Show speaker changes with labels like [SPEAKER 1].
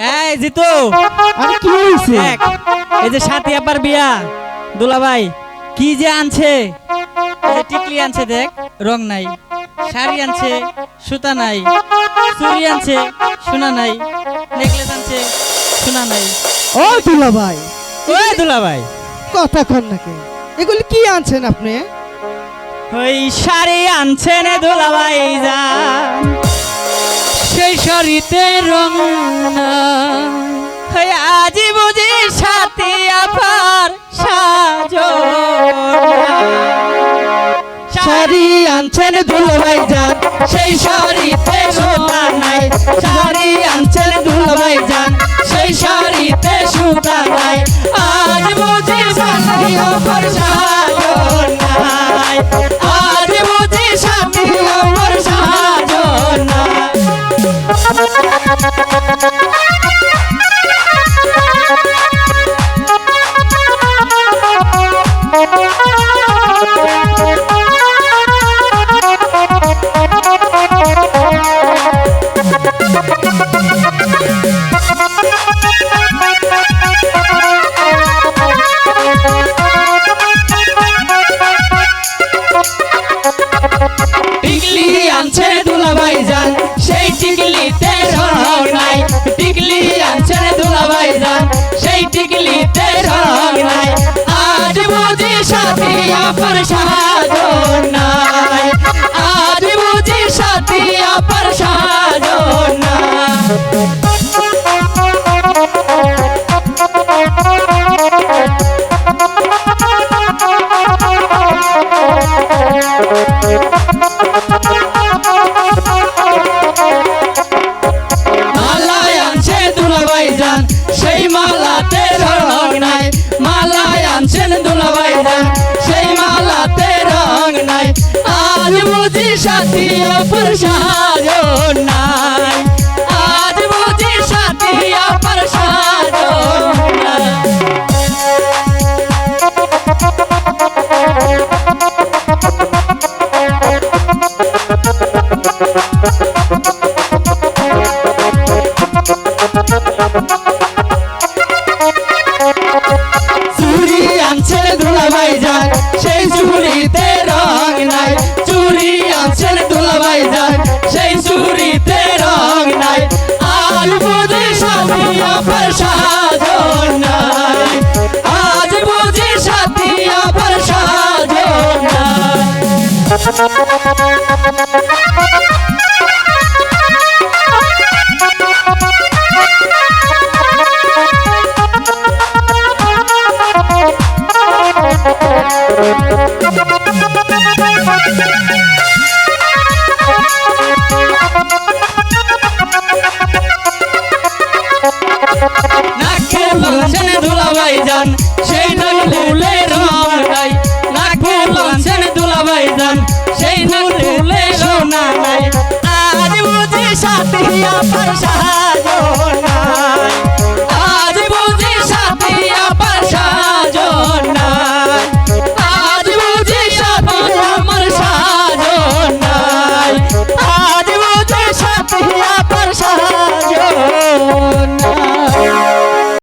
[SPEAKER 1] এই জিতু।
[SPEAKER 2] আরে কি
[SPEAKER 1] দেখ এই যে সাথী আব্বার বিয়া দুলাভাই কি যে আনছে? এই যে টিকলি আনছে দেখ রং নাই শাড়ি আনছে সুতা নাই চুড়ি আনছে সোনা নাই নেকলেস আনছে সোনা নাই।
[SPEAKER 2] ও দুলা ভাই
[SPEAKER 1] ওই দুলাভাই।
[SPEAKER 2] কথা কন নাকি এগুলি কি আনছেন আপনি?
[SPEAKER 1] ওই শাড়ি আনছে নে দুলাভাই যান। সেই শাড়িতে রং নাই আজি বুঝি সাথী আপার সাজো শাড়ি আনছেন দুলাভাই যান সেই শাড়িতে সুতা নাই। শাড়ি আনছেন দুলাভাই যান সেই শাড়িতে সুতা নাই। আজ বুঝি সাথী আপার সাজো নাই। আনছে দুলাভাই যান সেই টিকলিতে রং নাই। টিকলি আনছে দুলাভাই যান সেই টিকলিতে রং নাই। আজ বুঝি সাথী আপার সাজো নাই। আজ বুঝি সাথী আপার সাজো নাই। মালায় যান সেই মালাতে রং নাই, আজ বুঝি সাথী সাজো নাই। আজ বুঝি সাথী অপর সাজো নাই নাকে রং নাই